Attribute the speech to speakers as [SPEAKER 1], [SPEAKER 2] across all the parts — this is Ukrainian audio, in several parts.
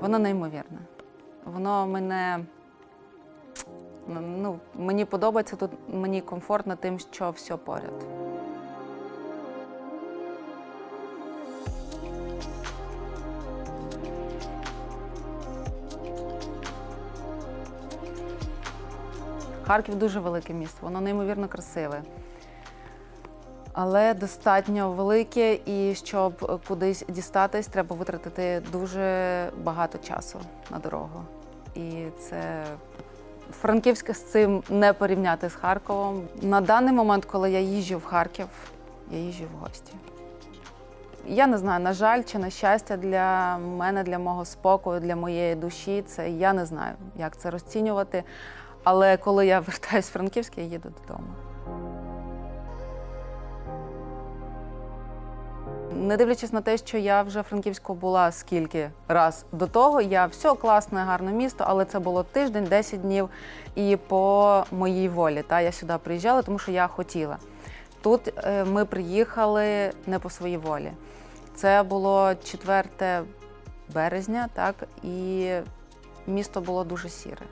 [SPEAKER 1] Воно неймовірне. Воно мене. Ну, мені подобається тут, мені комфортно тим, що все поряд. Харків дуже велике місто, воно неймовірно красиве. Але достатньо велике, і щоб кудись дістатись, треба витратити дуже багато часу на дорогу. І це Франківське з цим не порівняти з Харковом. На даний момент, коли я їжджу в Харків, я їжджу в гості. Я не знаю, на жаль, чи на щастя для мене, для мого спокою, для моєї душі, це я не знаю, як це розцінювати. Але коли я вертаюсь в Франківськ, я їду додому. Не дивлячись на те, що я вже в Франківську була скільки раз до того, я все класне, гарне місто, але це було тиждень, 10 днів і по моїй волі. Та я сюди приїжджала, тому що я хотіла. Тут е, ми приїхали не по своїй волі. Це було 4 березня, так, і місто було дуже сіре.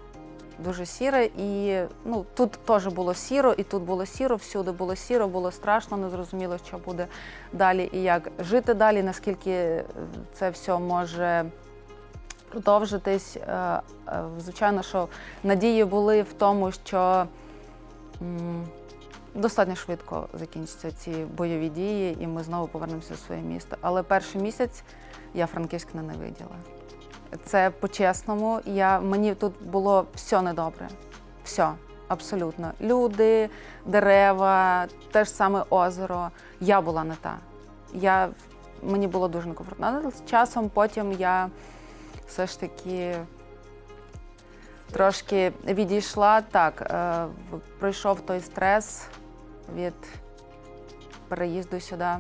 [SPEAKER 1] Дуже сіре, і ну тут теж було сіро, і тут було сіро, всюди було сіро, було страшно, не зрозуміло, що буде далі і як жити далі, наскільки це все може продовжитись. Е, е, Звичайно, що надії були в тому, що достатньо швидко закінчаться ці бойові дії, і ми знову повернемося в своє місто. Але перший місяць я Франківськ ненавиділа. Це по-чесному. Я, мені тут було все недобре. Все, абсолютно. Люди, дерева, те ж саме озеро. Я була не та. Я, мені було дуже некомфортно. Але з часом потім я все ж таки трошки відійшла. Так, е, пройшов той стрес від переїзду сюди.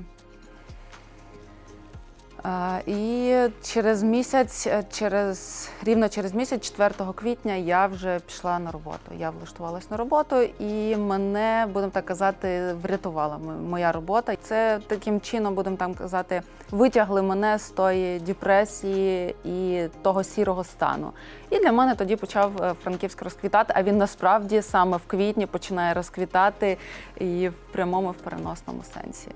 [SPEAKER 1] І через місяць, е, через рівно через місяць, 4 квітня, я вже пішла на роботу. Я влаштувалась на роботу, і мене, будемо так казати, врятувала моя робота. Це таким чином, будемо там казати, витягли мене з тої депресії і того сірого стану. І для мене тоді почав е, Франківськ розквітати. А він насправді саме в квітні починає розквітати і в прямому, в переносному сенсі.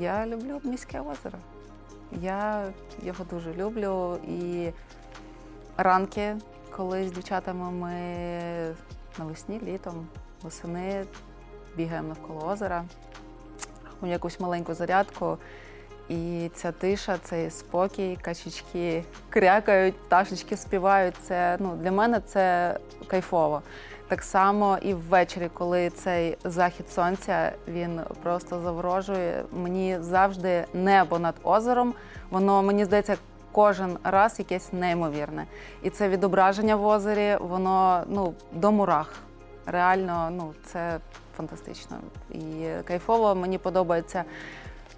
[SPEAKER 1] Я люблю міське озеро. Я його дуже люблю. І ранки, коли з дівчатами ми навесні, літом, восени бігаємо навколо озера, робимо якусь маленьку зарядку. І ця тиша, цей спокій, качечки крякають, пташечки співають. Це ну для мене це кайфово. Так само і ввечері, коли цей захід сонця він просто заворожує. Мені завжди небо над озером. Воно мені здається кожен раз якесь неймовірне. І це відображення в озері, воно ну до мурах. Реально, ну це фантастично і кайфово. Мені подобається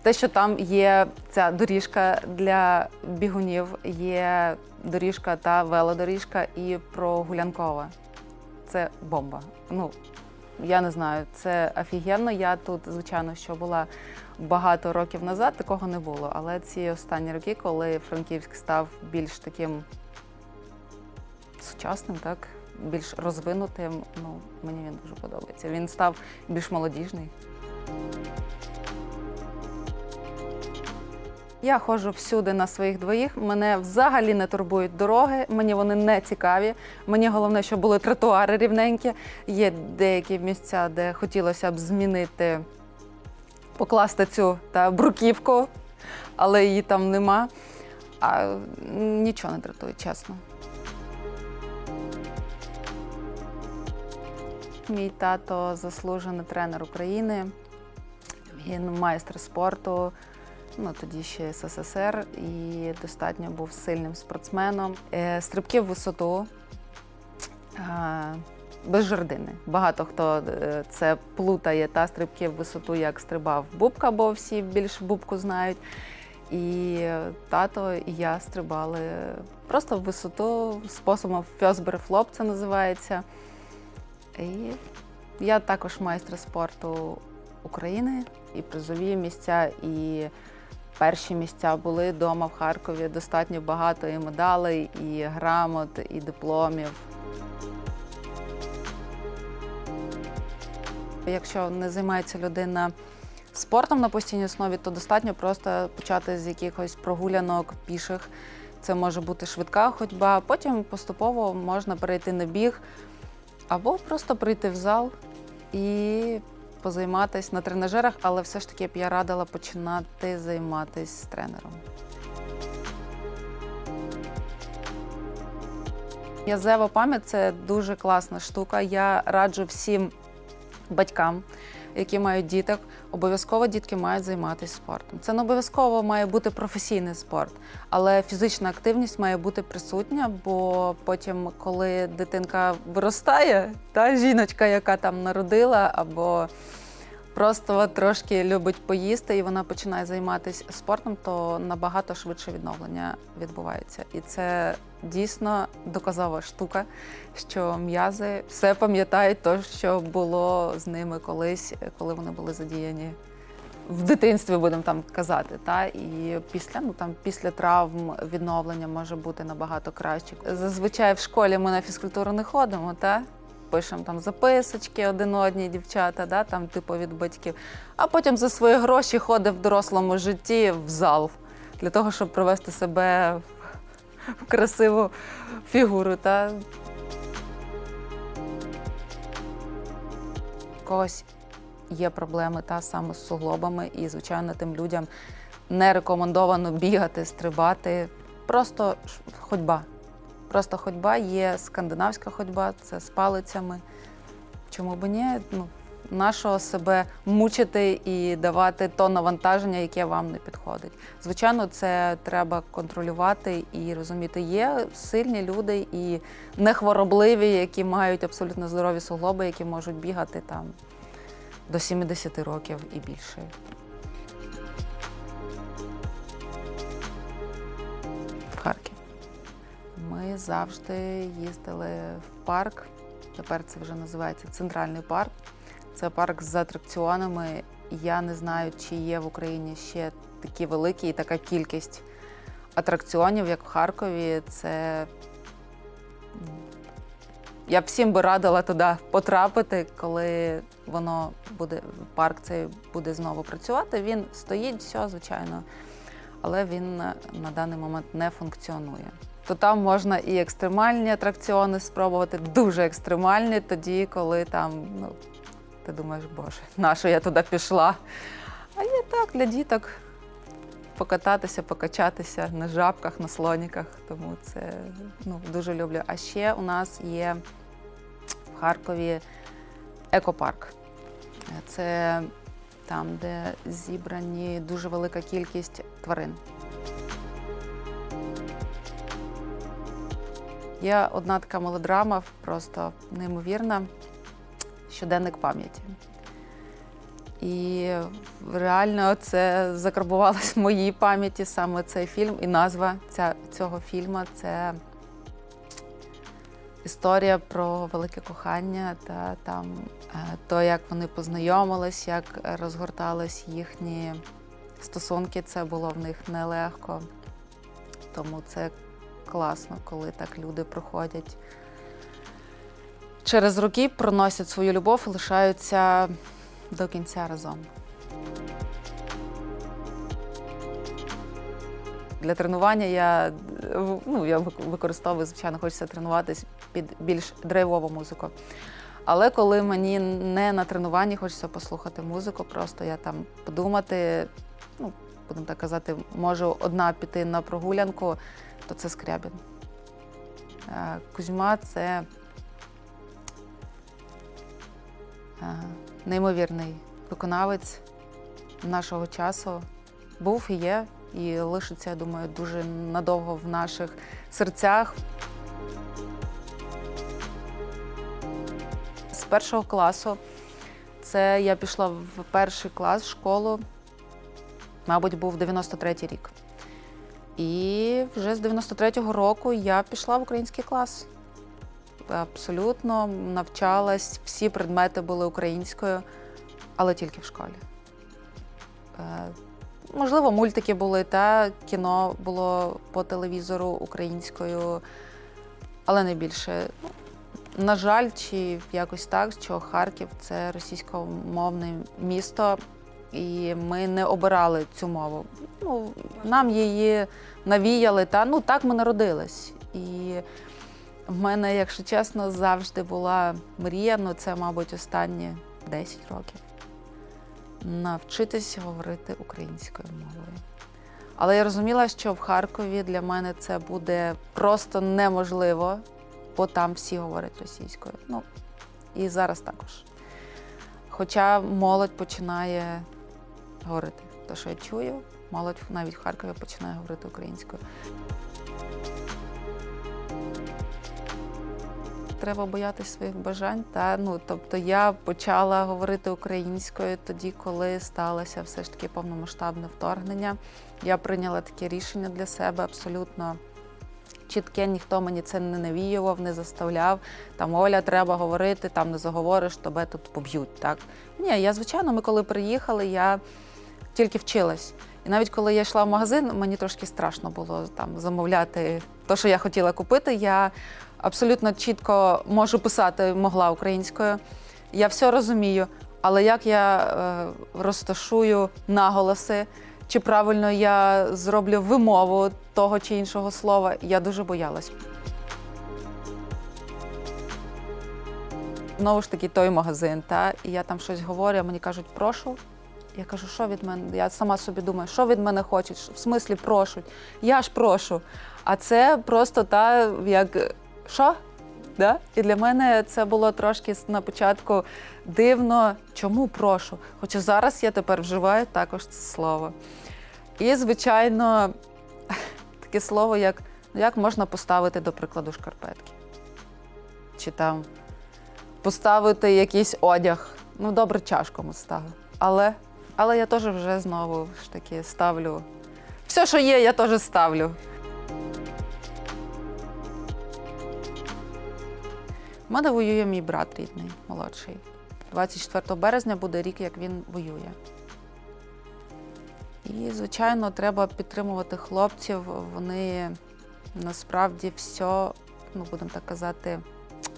[SPEAKER 1] те, що там є ця доріжка для бігунів, є доріжка та велодоріжка і прогулянкова. Це бомба. Ну, я не знаю, це офігенно. Я тут, звичайно, що була багато років назад, такого не було. Але ці останні роки, коли Франківськ став більш таким сучасним, так, більш розвинутим, ну, мені він дуже подобається. Він став більш молодіжний. Я ходжу всюди на своїх двоїх. Мене взагалі не турбують дороги, мені вони не цікаві. Мені головне, щоб були тротуари рівненькі. Є деякі місця, де хотілося б змінити, покласти цю та бруківку, але її там нема. А нічого не дратує, чесно. Мій тато заслужений тренер України. Він майстер спорту ну тоді ще СССР, і достатньо був сильним спортсменом. Е, Стрибки в висоту. Без жердини. Багато хто е, це плутає та стрибки в висоту, як стрибав Бубка, бо всі більш Бубку знають. І тато і я стрибали просто в висоту способом фьосберфлоп це називається. І я також майстер спорту України і призові місця, і перші місця були вдома в Харкові. Достатньо багато і медалей, і грамот, і дипломів. Якщо не займається людина спортом на постійній основі, то достатньо просто почати з якихось прогулянок піших. Це може бути швидка ходьба, потім поступово можна перейти на біг або просто прийти в зал і позайматися на тренажерах, але все ж таки б я радила починати займатися з тренером. Язева пам'ять це дуже класна штука. Я раджу всім батькам, які мають діток, обов'язково дітки мають займатися спортом. Це не обов'язково має бути професійний спорт, але фізична активність має бути присутня, бо потім, коли дитинка виростає, та жіночка, яка там народила, або просто трошки любить поїсти, і вона починає займатися спортом, то набагато швидше відновлення відбувається. І це дійсно доказова штука, що м'язи все пам'ятають те, що було з ними колись, коли вони були задіяні. В дитинстві будемо там казати, та і після ну там після травм відновлення може бути набагато краще. Зазвичай в школі ми на фізкультуру не ходимо, та пишемо там записочки один одній дівчата, да, там типу від батьків. А потім за свої гроші ходить в дорослому житті в зал для того, щоб привести себе в- красиву фігуру. Та. Когось є проблеми та саме з суглобами, і, звичайно, тим людям не рекомендовано бігати, стрибати. Просто ходьба. Просто ходьба є скандинавська ходьба, це з палицями. Чому б ні? Ну, нашого себе мучити і давати то навантаження, яке вам не підходить. Звичайно, це треба контролювати і розуміти. Є сильні люди і нехворобливі, які мають абсолютно здорові суглоби, які можуть бігати там до 70 років і більше. Завжди їздили в парк. Тепер це вже називається центральний парк. Це парк з атракціонами. Я не знаю, чи є в Україні ще такі великі і така кількість атракціонів, як в Харкові. Це я б всім би радила туди потрапити, коли воно буде парк цей буде знову працювати. Він стоїть, все, звичайно, але він на даний момент не функціонує. То там можна і екстремальні атракціони спробувати, дуже екстремальні, тоді, коли там, ну, ти думаєш, боже, на що я туди пішла? А є так для діток покататися, покачатися на жабках, на слоніках. Тому це ну, дуже люблю. А ще у нас є в Харкові екопарк. Це там, де зібрані дуже велика кількість тварин. Є одна така мелодрама, просто неймовірна щоденник пам'яті. І реально це закарбувалось в моїй пам'яті саме цей фільм. І назва ця, цього фільму це історія про велике кохання та там е, то, як вони познайомились, як розгортались їхні стосунки. Це було в них нелегко. Тому це класно, коли так люди проходять через роки, проносять свою любов і лишаються до кінця разом. Для тренування я, ну, я використовую, звичайно, хочеться тренуватись під більш драйвову музику. Але коли мені не на тренуванні хочеться послухати музику, просто я там подумати, ну, будемо так казати, можу одна піти на прогулянку, то це Скрябін. Е, Кузьма це е, неймовірний виконавець нашого часу. Був і є, і лишиться, я думаю, дуже надовго в наших серцях. З першого класу це я пішла в перший клас в школу, мабуть, був 93-й рік. І вже з 93-го року я пішла в український клас. Абсолютно навчалась, всі предмети були українською, але тільки в школі. Е, Можливо, мультики були, та кіно було по телевізору українською, але не більше. На жаль, чи якось так, що Харків це російськомовне місто, і ми не обирали цю мову. Ну, нам її навіяли, та ну так ми народились. І в мене, якщо чесно, завжди була мрія, ну це, мабуть, останні 10 років навчитись говорити українською мовою. Але я розуміла, що в Харкові для мене це буде просто неможливо, бо там всі говорять російською. Ну, і зараз також. Хоча молодь починає говорити те, що я чую, молодь навіть в Харкові починає говорити українською. Треба боятися своїх бажань. Та ну тобто я почала говорити українською тоді, коли сталося все ж таки повномасштабне вторгнення. Я прийняла таке рішення для себе абсолютно чітке, ніхто мені це не навіював, не заставляв. Там Оля, треба говорити, там не заговориш, тебе тут поб'ють. Так ні, я звичайно, ми коли приїхали, я тільки вчилась. І навіть коли я йшла в магазин, мені трошки страшно було там замовляти те, що я хотіла купити. Я абсолютно чітко можу писати, могла українською. Я все розумію, але як я е, розташую наголоси, чи правильно я зроблю вимову того чи іншого слова, я дуже боялась. Знову ж таки, той магазин, та, і я там щось говорю, а мені кажуть, прошу. Я кажу, що від мене? Я сама собі думаю, що від мене хочуть, в смислі прошуть. Я ж прошу. А це просто та як що? Да? І для мене це було трошки на початку дивно, чому прошу. Хоча зараз я тепер вживаю також це слово. І, звичайно, таке слово, як як можна поставити, до прикладу, шкарпетки. Чи там поставити якийсь одяг. Ну, добре, чашку ми ставимо. Але, але я теж вже знову ж таки ставлю. Все, що є, я теж ставлю. У мене воює мій брат рідний, молодший. 24 березня буде рік, як він воює. І, звичайно, треба підтримувати хлопців. Вони насправді все, ну будемо так казати,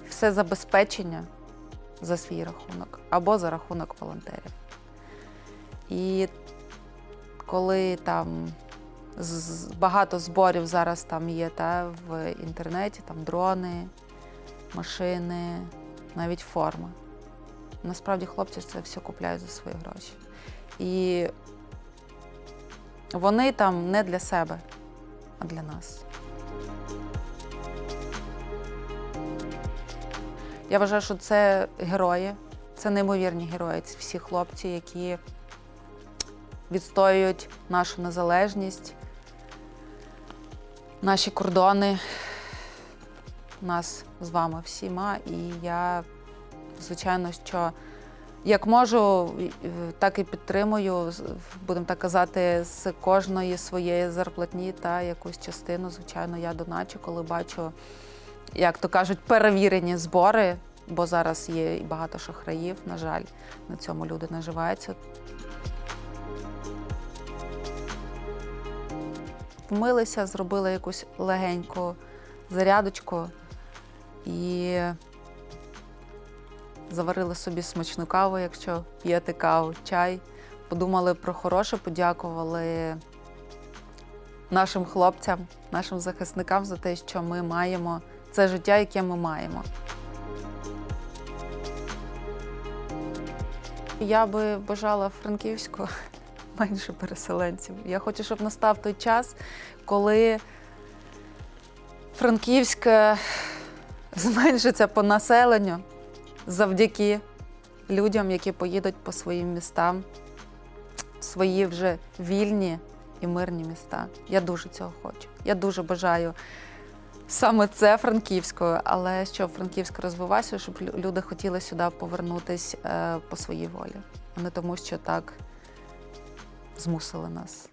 [SPEAKER 1] все забезпечення за свій рахунок або за рахунок волонтерів. І коли там багато зборів зараз там є та, в інтернеті, там дрони, машини, навіть форма. Насправді хлопці це все купляють за свої гроші. І вони там не для себе, а для нас. Я вважаю, що це герої, це неймовірні герої. Це всі хлопці, які відстоюють нашу незалежність, наші кордони, нас з вами всіма. І я, звичайно, що як можу, так і підтримую, будемо так казати, з кожної своєї зарплатні та якусь частину, звичайно, я доначу, коли бачу, як то кажуть, перевірені збори, бо зараз є і багато шахраїв, на жаль, на цьому люди наживаються. Вмилися, зробили якусь легеньку зарядочку і заварили собі смачну каву, якщо п'єте каву, чай. Подумали про хороше, подякували нашим хлопцям, нашим захисникам за те, що ми маємо це життя, яке ми маємо. Я би бажала Франківську менше переселенців. Я хочу, щоб настав той час, коли Франківськ е, зменшиться по населенню завдяки людям, які поїдуть по своїм містам, свої вже вільні і мирні міста. Я дуже цього хочу. Я дуже бажаю саме це Франківською, але щоб Франківськ розвивався, щоб люди хотіли сюди повернутися по своїй волі, а не тому, що так змусили нас.